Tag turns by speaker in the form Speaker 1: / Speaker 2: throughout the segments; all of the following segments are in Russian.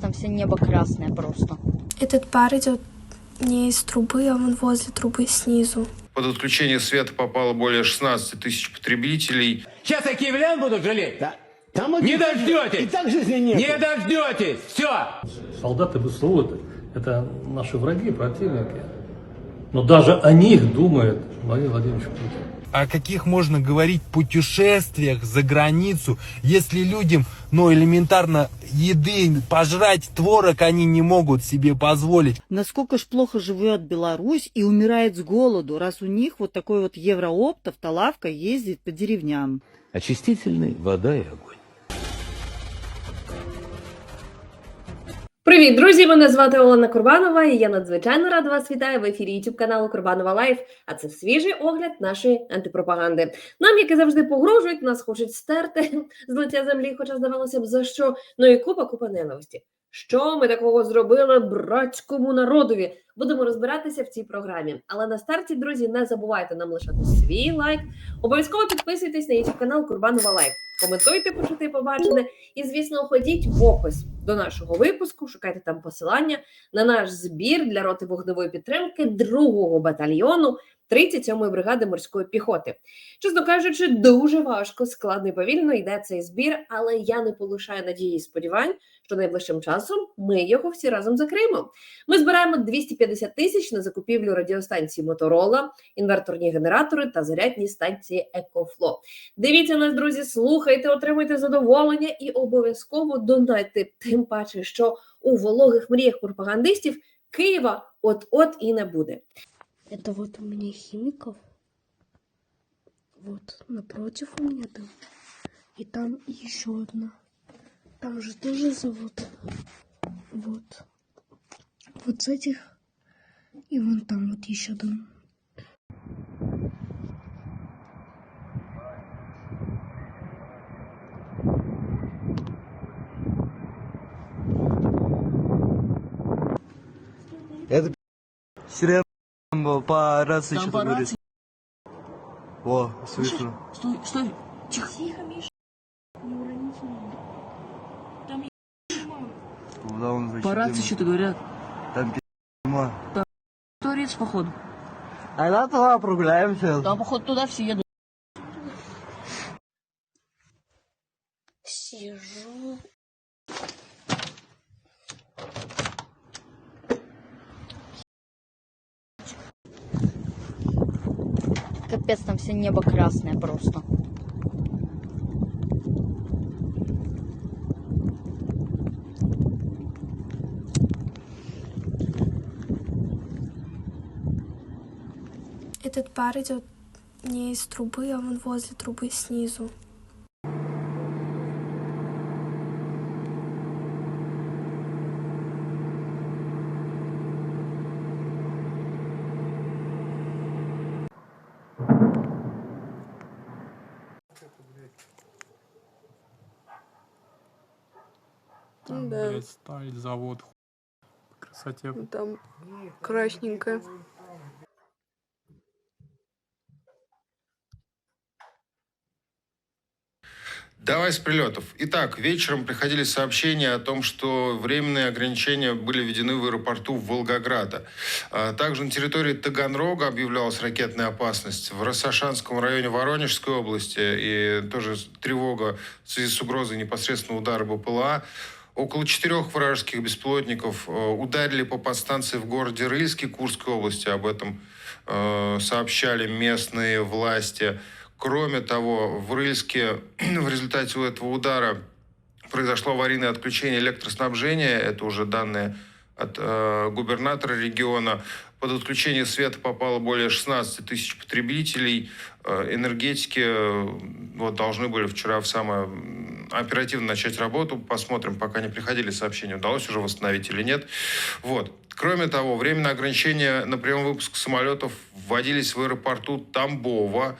Speaker 1: Там все небо красное просто.
Speaker 2: Этот пар идет не из трубы, а вон возле трубы снизу.
Speaker 3: Под отключение света попало более 16 тысяч потребителей.
Speaker 4: Сейчас я киевлян буду жалеть?
Speaker 5: Да. Там
Speaker 4: Не дождетесь!
Speaker 5: И так жизни нет.
Speaker 4: Не дождетесь! Все!
Speaker 6: Солдаты ВСУ это, это наши враги, противники. Но даже о них думает Владимир Владимирович Путин.
Speaker 7: О каких можно говорить путешествиях за границу, если людям, ну, элементарно еды, пожрать творог они не могут себе позволить.
Speaker 8: Насколько ж плохо живет Беларусь и умирает с голоду, раз у них вот такой вот еврооптов, талавка ездит по деревням.
Speaker 9: Очистительный вода и огонь.
Speaker 10: Привіт, друзі! Мене звати Олена Курбанова, і я надзвичайно рада вас вітаю в ефірі YouTube каналу Курбанова Лайф. А це свіжий огляд нашої антипропаганди. Нам, як і завжди, погрожують, нас хочуть стерти з лиця землі, хоча здавалося б за що. Ну і купа купа ненависті. Що ми такого зробили братському народові? Будемо розбиратися в цій програмі. Але на старті, друзі, не забувайте нам лишати свій лайк. Обов'язково підписуйтесь на YouTube канал Курбанова Лайф. Коментуйте, почути побачене. І, звісно, ходіть в опис до нашого випуску, шукайте там посилання на наш збір для роти вогневої підтримки 2-го батальйону 37-ї бригади морської піхоти. Чесно кажучи, дуже важко, складно і повільно йде цей збір, але я не полишаю надії і сподівань, що найближчим часом ми його всі разом закриємо. Ми збираємо 250 тисяч на закупівлю радіостанції Моторола, інверторні генератори та зарядні станції Екофло. Дивіться нас, друзі, слухайте, отримуйте задоволення і обов'язково донайте. Тим паче, що у вологих мріях пропагандистів Києва от-от і не буде.
Speaker 2: Это вот у меня химиков. Вот напротив у меня там. И там еще одна. Там же тоже завод. Вот. Вот с этих. И вон там вот еще дом.
Speaker 11: Был по рации что-то говорит. О, слышно.
Speaker 8: Стой, стой,
Speaker 11: Куда он зачем?
Speaker 8: по рации что-то говорят.
Speaker 11: Там пи***ма.
Speaker 8: Торец, походу.
Speaker 11: А на туда прогуляемся.
Speaker 8: Да, походу, туда все едут.
Speaker 2: Сижу.
Speaker 1: Капец, там все небо красное просто.
Speaker 2: Этот пар идет не из трубы, а вон возле трубы снизу.
Speaker 12: Там,
Speaker 13: Да.
Speaker 12: блядь, ставить завод по красоте.
Speaker 13: Там красненькая.
Speaker 3: Давай с прилетов. Итак, вечером приходили сообщения о том, что временные ограничения были введены в аэропорту Волгограда. А Также на территории Таганрога объявлялась ракетная опасность. В Рассашанском районе Воронежской области и тоже тревога в связи с угрозой непосредственного удара БПЛА. Около четырех вражеских беспилотников э, ударили по подстанции в городе Рыльске Курской области. Об этом э, сообщали местные власти. Кроме того, в Рыльске в результате этого удара произошло аварийное отключение электроснабжения. Это уже данные от э, губернатора региона. Под отключение света попало более 16 тысяч потребителей. Э, энергетики э, вот, должны были вчера в самое оперативно начать работу. Посмотрим, пока не приходили сообщения, удалось уже восстановить или нет. Вот. Кроме того, временные ограничения на прием выпуск самолетов вводились в аэропорту Тамбова.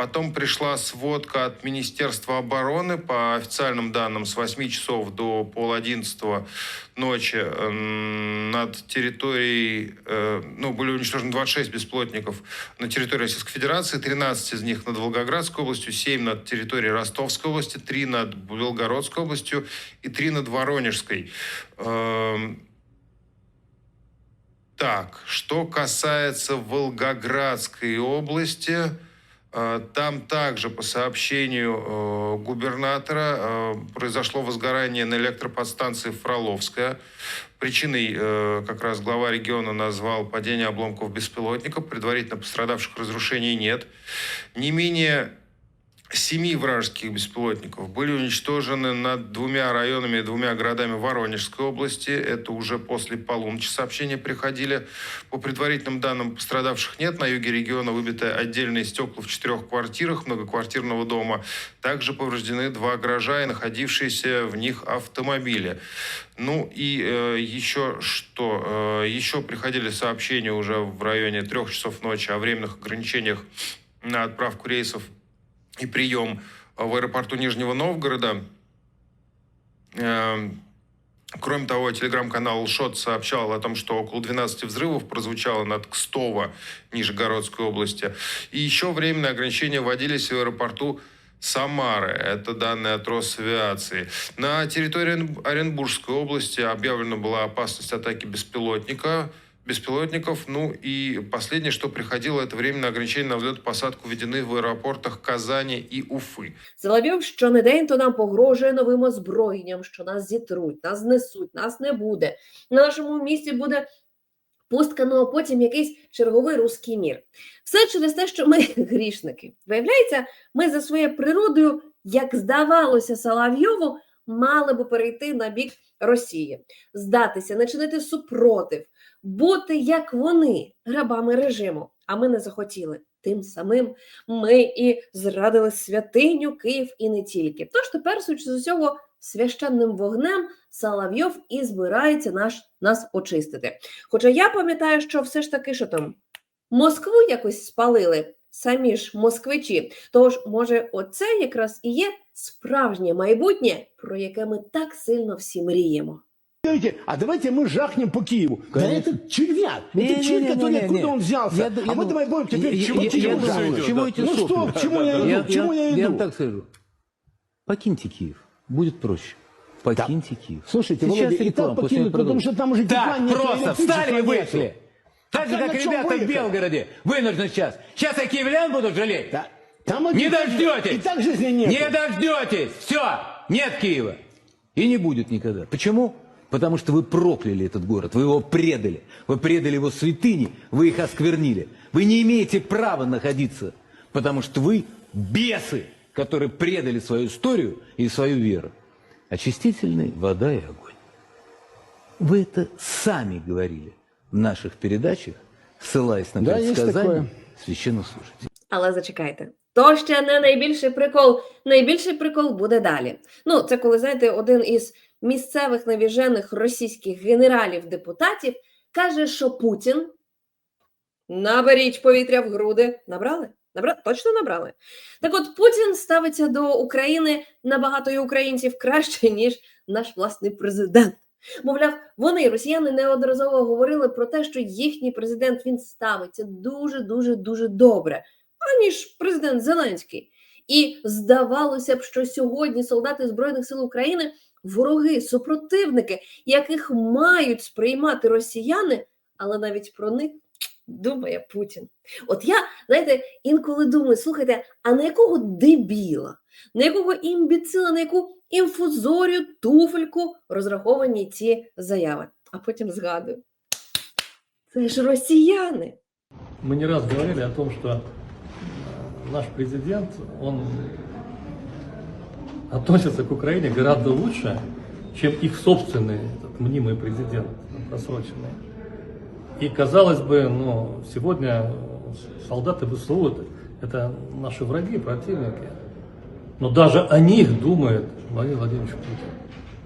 Speaker 3: Потом пришла сводка от Министерства обороны по официальным данным с 8 часов до пол одиннадцатого ночи м, над территорией, э, ну, были уничтожены 26 бесплотников на территории Российской Федерации, 13 из них над Волгоградской областью, 7 над территорией Ростовской области, 3 над Белгородской областью и 3 над Воронежской. Эм, так, что касается Волгоградской области, там также, по сообщению э, губернатора, э, произошло возгорание на электроподстанции Фроловская. Причиной э, как раз глава региона назвал падение обломков беспилотников. Предварительно пострадавших разрушений нет. Не менее семи вражеских беспилотников были уничтожены над двумя районами и двумя городами Воронежской области. Это уже после полуночи сообщения приходили. По предварительным данным, пострадавших нет. На юге региона выбиты отдельные стекла в четырех квартирах многоквартирного дома. Также повреждены два гаража и находившиеся в них автомобили. Ну и э, еще что? Э, еще приходили сообщения уже в районе трех часов ночи о временных ограничениях на отправку рейсов и прием в аэропорту Нижнего Новгорода. Эм, Кроме того, телеграм-канал Шот сообщал о том, что около 12 взрывов прозвучало над Кстово, Нижегородской области. И еще временные ограничения вводились в аэропорту Самары. Это данные от Росавиации. На территории Орен- Оренбургской области объявлена была опасность атаки беспилотника беспилотников. Ну и последнее, что приходило, это временное ограничение на взлет и посадку введены в аэропортах Казани и Уфы.
Speaker 10: Соловйов щонедень то нам погрожує новим озброєнням, що нас зітруть, нас знесуть, нас не буде. На нашому місці буде пустка, ну а потім якийсь черговий руський мір. Все через те, що ми грішники. Виявляється, ми за своєю природою, як здавалося Соловйову, мали би перейти на бік Росії, здатися, не чинити супротив, бути як вони, рабами режиму. А ми не захотіли. Тим самим ми і зрадили святиню Київ і не тільки. Тож тепер, судячи з усього, священним вогнем Соловйов і збирається наш, нас очистити. Хоча я пам'ятаю, що все ж таки, що там Москву якось спалили самі ж москвичі. Тож, може, оце якраз і є справжнє майбутнє, про яке ми так сильно всі мріємо.
Speaker 4: А давайте мы жахнем по Киеву. Да это червяк. это червь, который откуда он взялся. а мы давай будем теперь чего чего жахнуть.
Speaker 9: Чему эти
Speaker 4: Ну что, к чему я иду? К чему я
Speaker 9: Я вам
Speaker 4: иду?
Speaker 9: так скажу. Покиньте Киев. Будет проще. Покиньте Киев.
Speaker 4: Слушайте,
Speaker 9: Сейчас
Speaker 4: Володя, и так
Speaker 9: после
Speaker 4: покинут, потому что там уже
Speaker 9: Так, просто встали и вышли. Так же,
Speaker 4: А
Speaker 9: как ребята в? Белгороде вынуждены сейчас. Сейчас и киевлян будут жалеть.
Speaker 4: Да. Там
Speaker 9: Не дождетесь.
Speaker 4: И так жизни нет.
Speaker 9: Не дождетесь. Все. Нет Киева. И не будет никогда. Почему? Потому что вы прокляли этот город, вы его предали. Вы предали его святыни, вы их осквернили. Вы не имеете права находиться, потому что вы бесы, которые предали свою историю и свою веру. Очистительный вода и огонь. Вы это сами говорили в наших передачах, ссылаясь на
Speaker 4: Да, есть
Speaker 9: предсказания
Speaker 4: такое.
Speaker 9: священнослужителей.
Speaker 10: Але зачекайте. То ще не найбільший прикол. Найбільший прикол буде далі. Ну, це коли, знаєте, один із місцевих навіжених російських генералів-депутатів каже, що Путін наберіть повітря в груди. Набрали? Набра... Точно набрали. Так от Путін ставиться до України набагато і українців краще, ніж наш власний президент. Мовляв, вони, росіяни, неодноразово говорили про те, що їхній президент він ставиться дуже, дуже, дуже добре, аніж президент Зеленський. І здавалося б, що сьогодні солдати Збройних сил України вороги, супротивники, яких мають сприймати росіяни, але навіть про них думає Путін. От я, знаєте, інколи думаю, слухайте, а на якого дебіла, на якого імбіцила, на яку інфузорію, туфельку розраховані ці заяви. А потім згадую. Це ж росіяни.
Speaker 6: Мы не раз говорили о том, что э, наш президент, он относится к Украине гораздо лучше, чем их собственный этот мнимый президент просроченный. И казалось бы, ну, сегодня солдаты ВСУ это наши враги, противники. Но даже о них думает Владимир Владимирович Путин.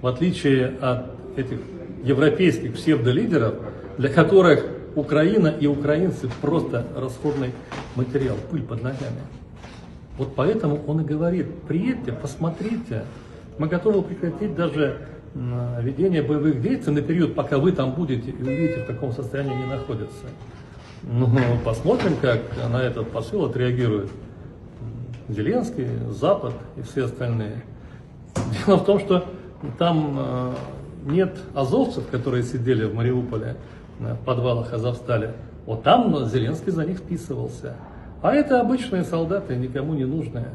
Speaker 6: В отличие от этих европейских псевдолидеров, для которых Украина и украинцы просто расходный материал, пыль под ногами. Вот поэтому он и говорит, приедьте, посмотрите, мы готовы прекратить даже ведение боевых действий на период, пока вы там будете и увидите, в каком состоянии они находятся. Ну, посмотрим, как на этот посыл отреагирует Зеленский, Запад и все остальные. Дело в том, что там э, нет азовцев, которые сидели в Мариуполе э, в подвалах Азовстали. Вот там Зеленский за них списывался. А это обычные солдаты, никому не нужные,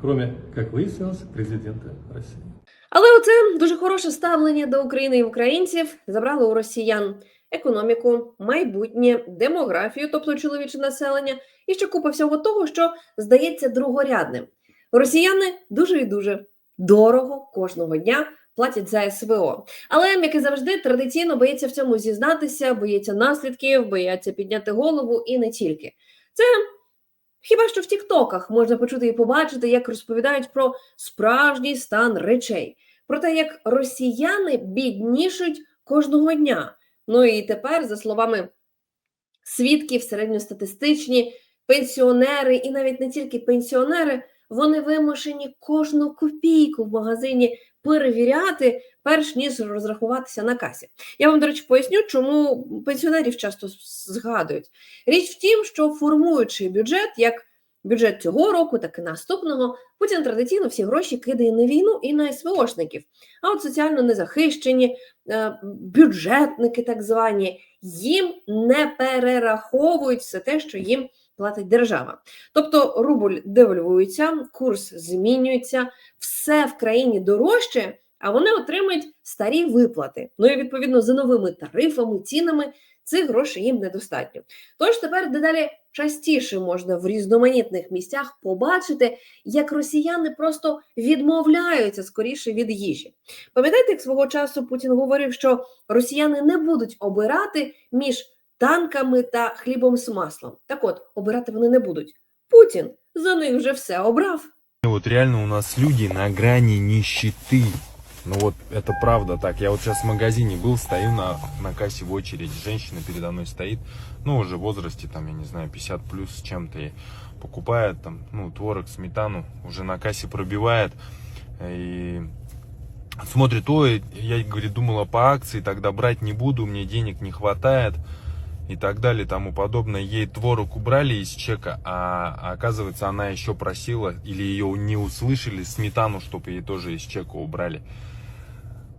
Speaker 6: кроме, как выяснилось, президента России.
Speaker 10: Але оце дуже хороше ставлення до України і українців забрало у росіян економіку, майбутнє, демографію, тобто чоловіче населення, і ще купа всього того, що здається другорядним. Росіяни дуже і дуже дорого кожного дня платять за СВО. Але, як і завжди, традиційно боїться в цьому зізнатися, боїться наслідків, бояться підняти голову і не тільки. Це хіба що в Тіктоках можна почути і побачити, як розповідають про справжній стан речей, про те, як росіяни біднішують кожного дня. Ну і тепер, за словами свідків, середньостатистичні пенсіонери, і навіть не тільки пенсіонери, вони вимушені кожну копійку в магазині перевіряти, перш ніж розрахуватися на касі. Я вам, до речі, поясню, чому пенсіонерів часто згадують. Річ в тім, що формуючи бюджет, як бюджет цього року, так і наступного, Путін традиційно всі гроші кидає на війну і на СВОшників. А от соціально незахищені, е, бюджетники, так звані, їм не перераховують все те, що їм платить держава. Тобто рубль девальвується, курс змінюється, все в країні дорожче, а вони отримують старі виплати. Ну і відповідно за новими тарифами, цінами цих грошей їм недостатньо. Тож тепер дедалі частіше можна в різноманітних місцях побачити, як росіяни просто відмовляються скоріше від їжі. Пам'ятаєте, як свого часу Путін говорив, що росіяни не будуть обирати між танками та хлібом з маслом. Так от, обирати вони не будуть. Путін за них вже все обрав.
Speaker 7: Вот реально у нас люди на грани нищеты. Ну вот это правда так. Я вот сейчас в магазине был, стою на, на кассе в очередь. Женщина передо мной стоит, ну уже в возрасте, там, я не знаю, 50 плюс с чем-то. И покупает там, ну, творог, сметану, уже на кассе пробивает. И смотрит, ой, я, говорит, думала по акции, тогда брать не буду, мне денег не хватает и так далее, тому подобное. Ей творог убрали из чека, а, а оказывается, она еще просила, или ее не услышали, сметану, чтобы ей тоже из чека убрали.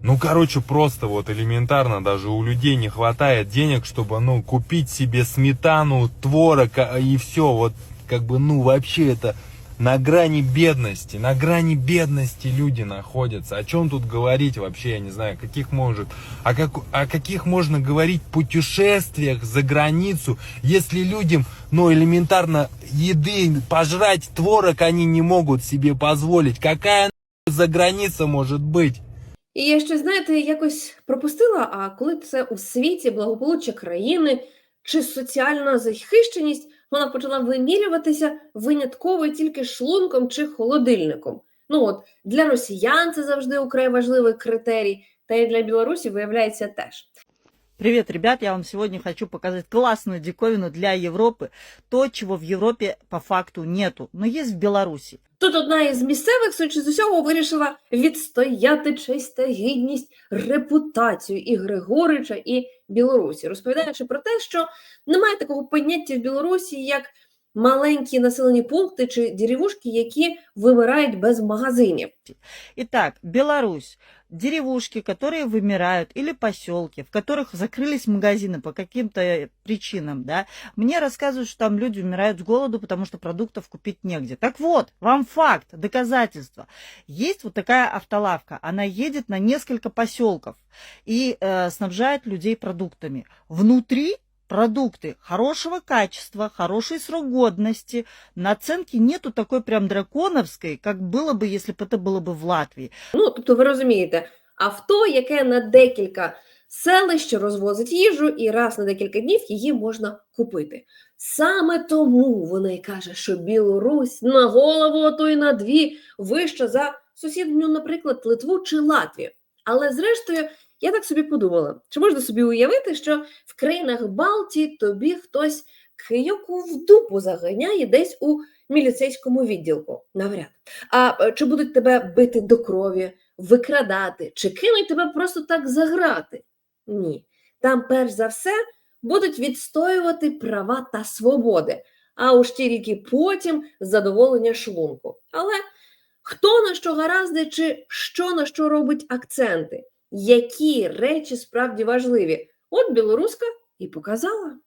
Speaker 7: Ну, короче, просто вот элементарно, даже у людей не хватает денег, чтобы, ну, купить себе сметану, творог а, и все, вот, как бы, ну, вообще это на грани бедности, на грани бедности люди находятся. О чем тут говорить вообще, я не знаю, каких может, о, как, о каких можно говорить путешествиях за границу, если людям, ну, элементарно еды, пожрать творог они не могут себе позволить. Какая нахуй за граница может быть?
Speaker 10: І я ще, знаєте, якось пропустила, а коли це у світі благополуччя країни чи соціальна захищеність, вона почала вимірюватися винятково тільки шлунком чи холодильником. Ну от для росіян це завжди украй важливий критерій, та й для Білорусі виявляється теж.
Speaker 8: Привет, ребят! Я вам сегодня хочу показать классную диковину для Европы. То, чего в Европе по факту нету, но есть в Беларуси.
Speaker 10: Тут одна із місцевих, судячи з усього, вирішила відстояти честь та гідність, репутацію і Григорича, і Білорусі, розповідаючи про те, що немає такого поняття в Білорусі, як маленькі населені пункти чи деревушки, які вимирають без магазинів.
Speaker 8: Итак, Беларусь. Деревушки, которые вымирают, или поселки, в которых закрылись магазины по каким-то э, причинам, да. Мне рассказывают, что там люди умирают с голоду, потому что продуктов купить негде. Так вот, вам факт, доказательство. Есть вот такая автолавка, она едет на несколько поселков и э, снабжает людей продуктами. Внутри продукты хорошего качества, хороший срок годности. Наценки нету такой прям драконовской, как было бы, если бы это было бы в Латвии.
Speaker 10: Ну, тобто, ви розумієте, авто, яке на декілька селищ розвозить їжу, і раз на декілька днів її можна купити. Саме тому вона й каже, що Білорусь на голову, а то й на дві вища за сусідню, наприклад, Литву чи Латвію. Але зрештою, я так собі подумала, чи можна собі уявити, що в країнах Балтії тобі хтось кийоку в дупу заганяє десь у міліцейському відділку? Навряд. А е, чи будуть тебе бити до крові, викрадати, чи кинуть тебе просто так заграти? Ні. Там, перш за все, будуть відстоювати права та свободи, а уж тільки потім задоволення шлунку. Але хто на що гаразди, чи що на що робить акценти? Які речі справді важливі? От білоруска і показала.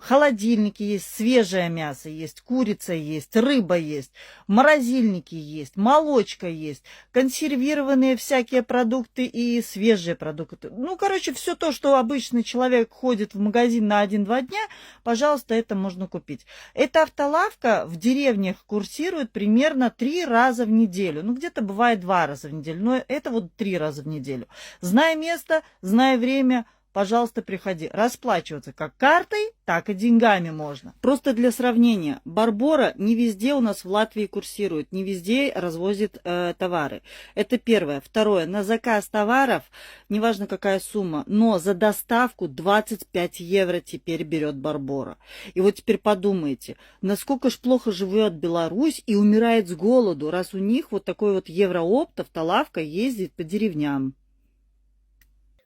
Speaker 8: Холодильники есть, свежее мясо есть, курица есть, рыба есть, морозильники есть, молочка есть, консервированные всякие продукты и свежие продукты. Ну, короче, все то, что обычный человек ходит в магазин на 1-2 дня, пожалуйста, это можно купить. Эта автолавка в деревнях курсирует примерно три раза в неделю. Ну, где-то бывает два раза в неделю, но это вот три раза в неделю. Зная место, зная время, пожалуйста, приходи. Расплачиваться как картой, так и деньгами можно. Просто для сравнения, Барбора не везде у нас в Латвии курсирует, не везде развозит э, товары. Это первое. Второе, на заказ товаров, неважно какая сумма, но за доставку 25 евро теперь берет Барбора. И вот теперь подумайте, насколько ж плохо живет Беларусь и умирает с голоду, раз у них вот такой вот евроопт, автолавка ездит по деревням.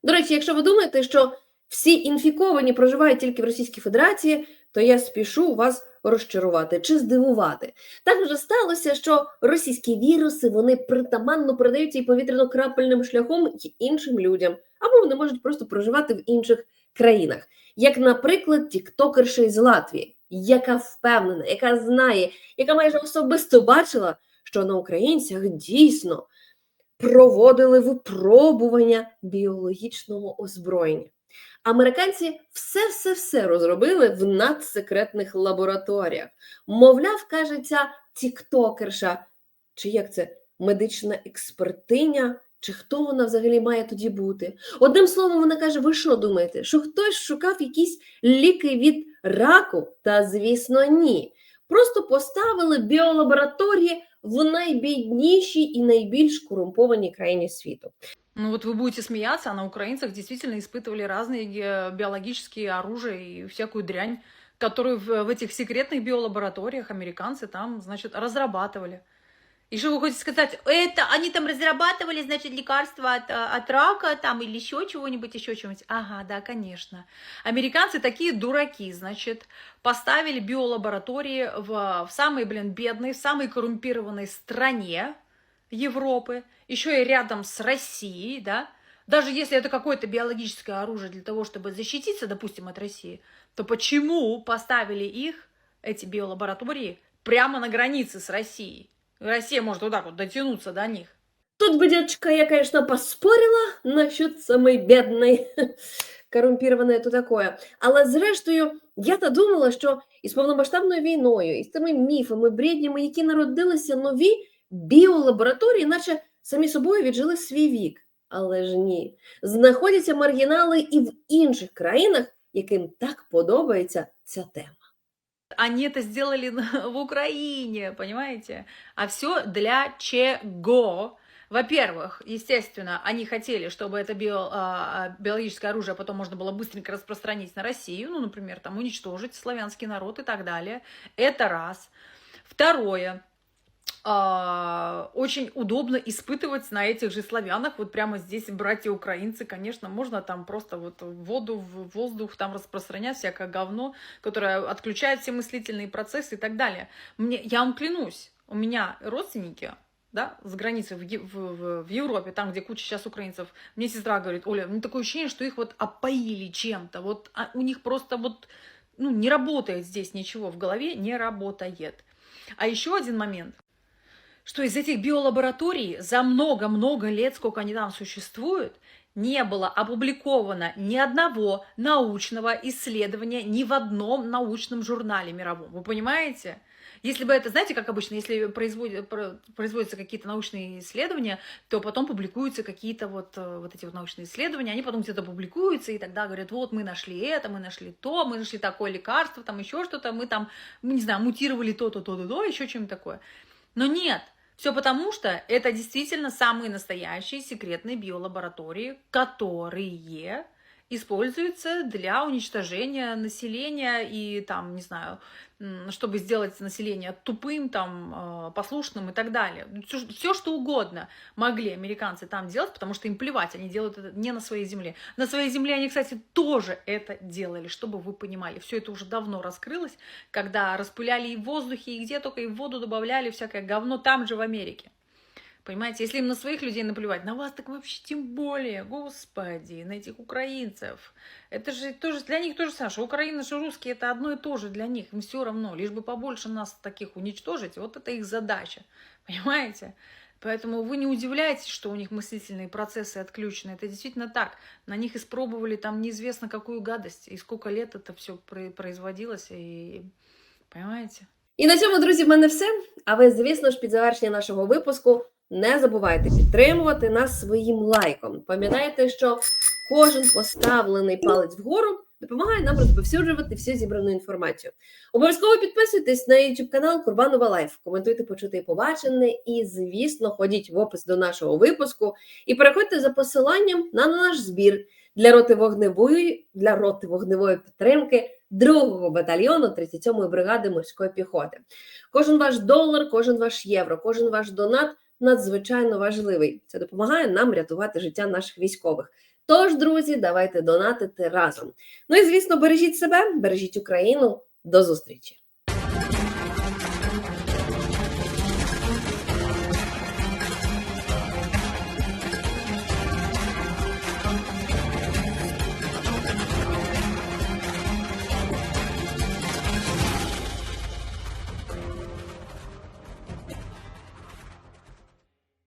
Speaker 10: До речі, якщо ви думаєте, що всі інфіковані проживають тільки в Російській Федерації, то я спішу вас розчарувати чи здивувати. Так вже сталося, що російські віруси вони притаманно передаються і повітряно-крапельним шляхом й іншим людям, або вони можуть просто проживати в інших країнах, як, наприклад, тіктокерша із Латвії, яка впевнена, яка знає, яка майже особисто бачила, що на українцях дійсно проводили випробування біологічного озброєння. Американці все-все-все розробили в надсекретних лабораторіях. Мовляв, каже ця тіктокерша, чи як це медична експертиня, чи хто вона взагалі має тоді бути? Одним словом, вона каже: ви що думаєте, що хтось шукав якісь ліки від раку? Та звісно, ні. Просто поставили біолабораторії в найбіднішій і найбільш корумпованій країні світу.
Speaker 5: Ну вот вы будете смеяться, а на украинцах действительно испытывали разные ге- биологические оружия и всякую дрянь, которую в, в этих секретных биолабораториях американцы там, значит, разрабатывали. И что вы хотите сказать, это они там разрабатывали, значит, лекарства от, от рака там или еще чего-нибудь, еще чего-нибудь? Ага, да, конечно. Американцы такие дураки, значит, поставили биолаборатории в, в самой, блин, бедной, в самой коррумпированной стране Европы, еще и рядом с Россией, да, даже если это какое-то биологическое оружие для того, чтобы защититься, допустим, от России, то почему поставили их, эти биолаборатории, прямо на границе с Россией? Россия может вот так вот дотянуться до них.
Speaker 10: Тут бы дядечка я, конечно, поспорила насчет самой бідної. Корумпіроване то такое. Але зрештою, я та думала, що із повномасштабною війною, із тими міфами, бреднями, які народилися нові біолабораторії, наче самі собою віджили свій вік. Але ж ні, знаходяться маргінали і в інших країнах, яким так подобається ця тема.
Speaker 5: Они это сделали в Украине, понимаете? А все для чего? Во-первых, естественно, они хотели, чтобы это био- а, биологическое оружие потом можно было быстренько распространить на Россию, ну, например, там уничтожить славянский народ и так далее. Это раз. Второе. А, очень удобно испытывать на этих же славянах. Вот прямо здесь братья украинцы, конечно, можно там просто вот воду, в воздух там распространять всякое говно, которое отключает все мыслительные процессы и так далее. Мне, я вам клянусь, у меня родственники, да, за границей в, в, в- Европе, там, где куча сейчас украинцев, мне сестра говорит, Оля, ну такое ощущение, что их вот опоили чем-то, вот а у них просто вот, ну, не работает здесь ничего в голове, не работает. А еще один момент, что из этих биолабораторий за много-много лет, сколько они там существуют, не было опубликовано ни одного научного исследования ни в одном научном журнале мировом. Вы понимаете? Если бы это, знаете, как обычно, если производят, про- производятся какие-то научные исследования, то потом публикуются какие-то вот, э, вот эти вот научные исследования, они потом где-то публикуются, и тогда говорят, вот мы нашли это, мы нашли то, мы нашли такое лекарство, там еще что-то, мы там, мы, не знаю, мутировали то-то, то-то, то, еще что-нибудь такое. Но нет, все потому, что это действительно самые настоящие секретные биолаборатории, которые используется для уничтожения населения и там, не знаю, чтобы сделать население тупым, там, э, послушным и так далее. Все, что угодно могли американцы там делать, потому что им плевать, они делают это не на своей земле. На своей земле они, кстати, тоже это делали, чтобы вы понимали. Все это уже давно раскрылось, когда распыляли и в воздухе, и где только и в воду добавляли всякое говно там же в Америке. Понимаете, если им на своих людей наплевать, на вас так вообще тем более, господи, на этих украинцев. Это же тоже для них тоже, Саша, Украина же русские, это одно и то же для них, им все равно, лишь бы побольше нас таких уничтожить, вот это их задача, понимаете? Поэтому вы не удивляйтесь, что у них мыслительные процессы отключены. Это действительно так. На них испробовали там неизвестно какую гадость. И сколько лет это все производилось. И понимаете?
Speaker 10: І на цьому, друзі, в мене все. А ви, звісно ж, під завершення нашого випуску не забувайте підтримувати нас своїм лайком. Пам'ятайте, що кожен поставлений палець вгору допомагає нам розповсюджувати всю зібрану інформацію. Обов'язково підписуйтесь на YouTube канал Курбанова Лайф, коментуйте, почути і побачене, і, звісно, ходіть в опис до нашого випуску і переходьте за посиланням на наш збір для роти вогневої для роти вогневої підтримки 2-го батальйону 37-ї бригади морської піхоти. Кожен ваш долар, кожен ваш євро, кожен ваш донат надзвичайно важливий. Це допомагає нам рятувати життя наших військових. Тож, друзі, давайте донатити разом. Ну і звісно, бережіть себе, бережіть Україну. До зустрічі!